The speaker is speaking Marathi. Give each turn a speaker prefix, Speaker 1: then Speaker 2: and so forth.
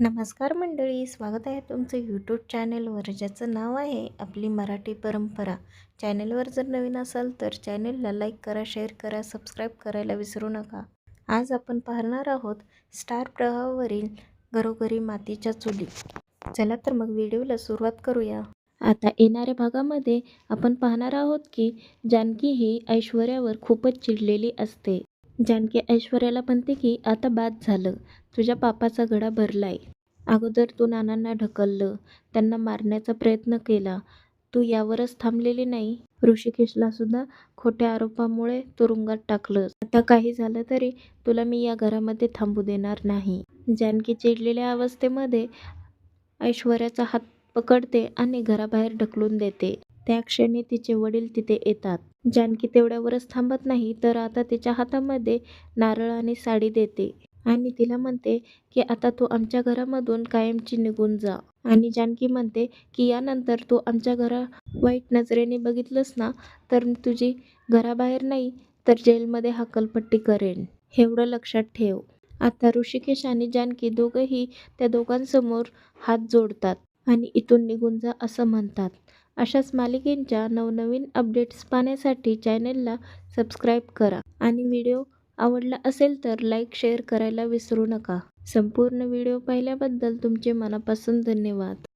Speaker 1: नमस्कार मंडळी स्वागत आहे तुमचं यूट्यूब चॅनेलवर ज्याचं नाव आहे आपली मराठी परंपरा. चॅनेलवर जर नवीन असाल तर चॅनेलला लाईक करा शेअर करा सबस्क्राईब करायला विसरू नका. आज आपण पाहणार आहोत स्टार प्रवाहावरील घरोघरी मातीच्या चुली. चला तर मग व्हिडिओला सुरुवात करूया. आता येणाऱ्या भागामध्ये आपण पाहणार आहोत की जानकी ही ऐश्वर्यावर खूपच चिडलेली असते. जानकी ऐश्वर्याला म्हणते की आता बाद झालं. तुझ्या पापाचा घडा भरलाय. अगोदर तू नानांना ढकललं. त्यांना मारण्याचा प्रयत्न केला. तू यावरच थांबलेली नाही. ऋषिकेशला सुद्धा खोट्या आरोपामुळे तुरुंगात टाकलं आता काही झालं तरी तुला मी या घरामध्ये थांबू देणार नाही. जानकी चिडलेल्या अवस्थेमध्ये ऐश्वर्याचा हात पकडते आणि घराबाहेर ढकलून देते. त्या क्षणी तिचे वडील तिथे येतात. जानकी तेवढ्यावरच थांबत नाही तर आता तिच्या हातामध्ये नारळ आणि साडी देते. आणि तिला म्हणते की आता तू आमच्या घरामधून कायमची निघून जा. आणि जानकी म्हणते की यानंतर तू आमच्या घरा वाईट नजरेने बघितलंस ना तर तुझी घराबाहेर नाही तर जेलमध्ये हकलपट्टी करेन. एवढं लक्षात ठेव. आता ऋषिकेश आणि जानकी दोघंही त्या दोघांसमोर हात जोडतात आणि इथून निघून जा असं म्हणतात. अशाच मालिकेंच्या नवनवीन अपडेट्स पाहण्यासाठी चॅनेलला सबस्क्राईब करा आणि व्हिडिओ आवडला असेल तर लाईक शेअर करायला विसरू नका. संपूर्ण व्हिडिओ पाहिल्याबद्दल तुमचे मनापासून धन्यवाद.